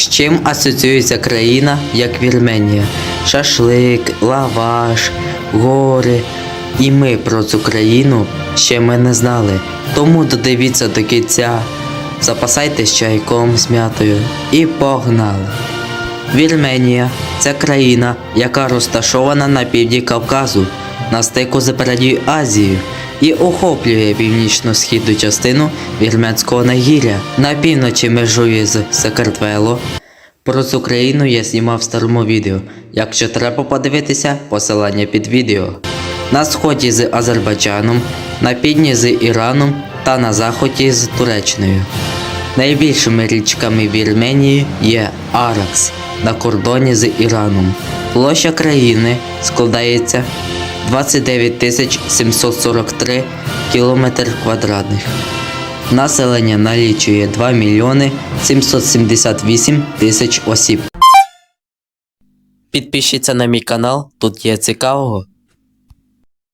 З чим асоціюється країна як Вірменія? Шашлик, лаваш, гори. І ми про цю країну ще ми не знали. Тому додивіться до кінця. Запасайтесь чайком з м'ятою і погнали. Вірменія це країна, яка розташована на півдні Кавказу, на стику з Азією і охоплює північно-східну частину Вірменського нагір'я. На півночі межує з Сакартвело. Про цю країну я знімав в старому відео. Якщо треба подивитися, посилання під відео. На сході з Азербайджаном, на півдні з Іраном та на заході з Туреччиною. Найбільшими річками Вірменії є Аракс на кордоні з Іраном. Площа країни складається 29 743 км квадратних. Населення налічує 2 мільйони 778 тисяч осіб. Підпишіться на мій канал, тут є цікавого.